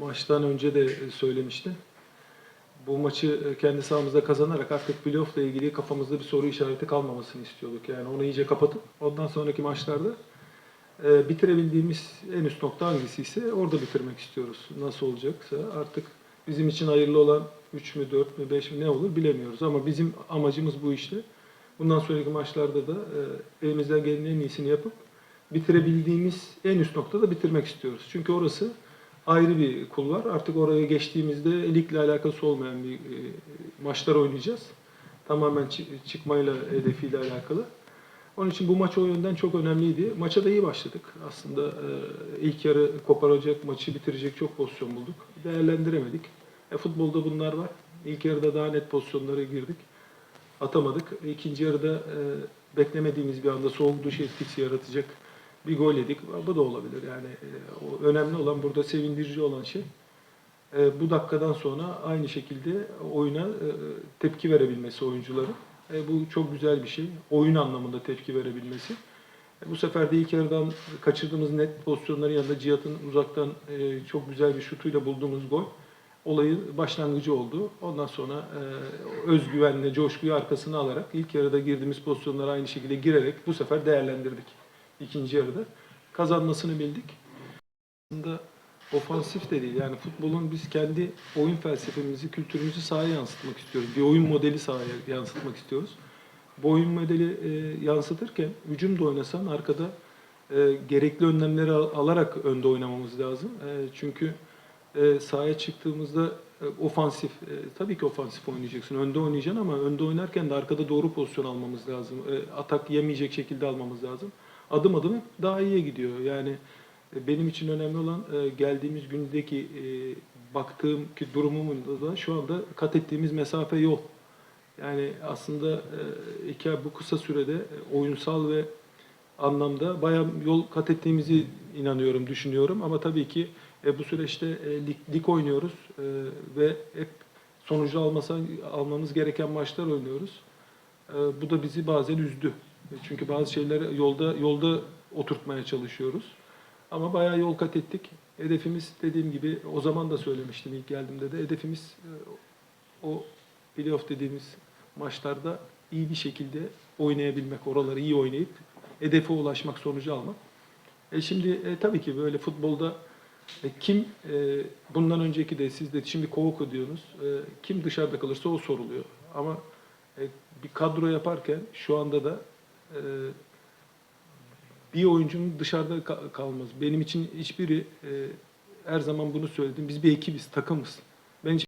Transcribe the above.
maçtan önce de söylemişti. Bu maçı kendi sahamızda kazanarak artık playoff'la ilgili kafamızda bir soru işareti kalmamasını istiyorduk. Yani onu iyice kapatıp ondan sonraki maçlarda e, bitirebildiğimiz en üst nokta hangisi ise orada bitirmek istiyoruz. Nasıl olacaksa artık bizim için hayırlı olan 3 mü 4 mü 5 mi ne olur bilemiyoruz. Ama bizim amacımız bu işte. Bundan sonraki maçlarda da e, elimizden gelenin en iyisini yapıp bitirebildiğimiz en üst noktada bitirmek istiyoruz. Çünkü orası ayrı bir kulvar. Artık oraya geçtiğimizde ligle alakası olmayan bir e, maçlar oynayacağız. Tamamen çı- çıkmayla hedefiyle alakalı. Onun için bu maç o yönden çok önemliydi. Maça da iyi başladık. Aslında e, ilk yarı koparacak, maçı bitirecek çok pozisyon bulduk. Değerlendiremedik. E, futbolda bunlar var. İlk yarıda daha net pozisyonlara girdik. Atamadık. İkinci yarıda e, beklemediğimiz bir anda soğuk duş etkisi yaratacak bir gol yedik. Bu da olabilir. Yani e, önemli olan burada sevindirici olan şey e, bu dakikadan sonra aynı şekilde oyuna e, tepki verebilmesi oyuncuların. Bu çok güzel bir şey. Oyun anlamında tepki verebilmesi. Bu sefer de ilk yarıdan kaçırdığımız net pozisyonların yanında Cihat'ın uzaktan çok güzel bir şutuyla bulduğumuz gol olayın başlangıcı oldu. Ondan sonra özgüvenle, coşkuyu arkasına alarak ilk yarıda girdiğimiz pozisyonlara aynı şekilde girerek bu sefer değerlendirdik. İkinci yarıda kazanmasını bildik. Aslında ofansif de değil. Yani futbolun biz kendi oyun felsefemizi, kültürümüzü sahaya yansıtmak istiyoruz. Bir oyun modeli sahaya yansıtmak istiyoruz. Bu oyun modeli e, yansıtırken hücum da oynasan arkada e, gerekli önlemleri al- alarak önde oynamamız lazım. E, çünkü e, sahaya çıktığımızda e, ofansif, e, tabii ki ofansif oynayacaksın. Önde oynayacaksın ama önde oynarken de arkada doğru pozisyon almamız lazım. E, atak yemeyecek şekilde almamız lazım. Adım adım daha iyiye gidiyor. Yani e, benim için önemli olan e, geldiğimiz gündeki e, baktığım ki durumumun da şu anda kat ettiğimiz mesafe yol. Yani aslında iki bu kısa sürede oyunsal ve anlamda bayağı yol kat ettiğimizi inanıyorum, düşünüyorum. Ama tabii ki bu süreçte e, lig, lig oynuyoruz ve hep sonucu almasa, almamız gereken maçlar oynuyoruz. Bu da bizi bazen üzdü. Çünkü bazı şeyleri yolda yolda oturtmaya çalışıyoruz. Ama bayağı yol kat ettik. Hedefimiz dediğim gibi o zaman da söylemiştim ilk geldiğimde de hedefimiz e, o playoff dediğimiz maçlarda iyi bir şekilde oynayabilmek, oraları iyi oynayıp hedefe ulaşmak, sonucu almak. E şimdi e, tabii ki böyle futbolda e, kim e, bundan önceki de siz de şimdi Kovoko diyorsunuz. E, kim dışarıda kalırsa o soruluyor. Ama e, bir kadro yaparken şu anda da e, bir oyuncunun dışarıda ka- kalmaz. Benim için hiçbiri e, her zaman bunu söyledim. Biz bir ekibiz, takımız. Ben hiç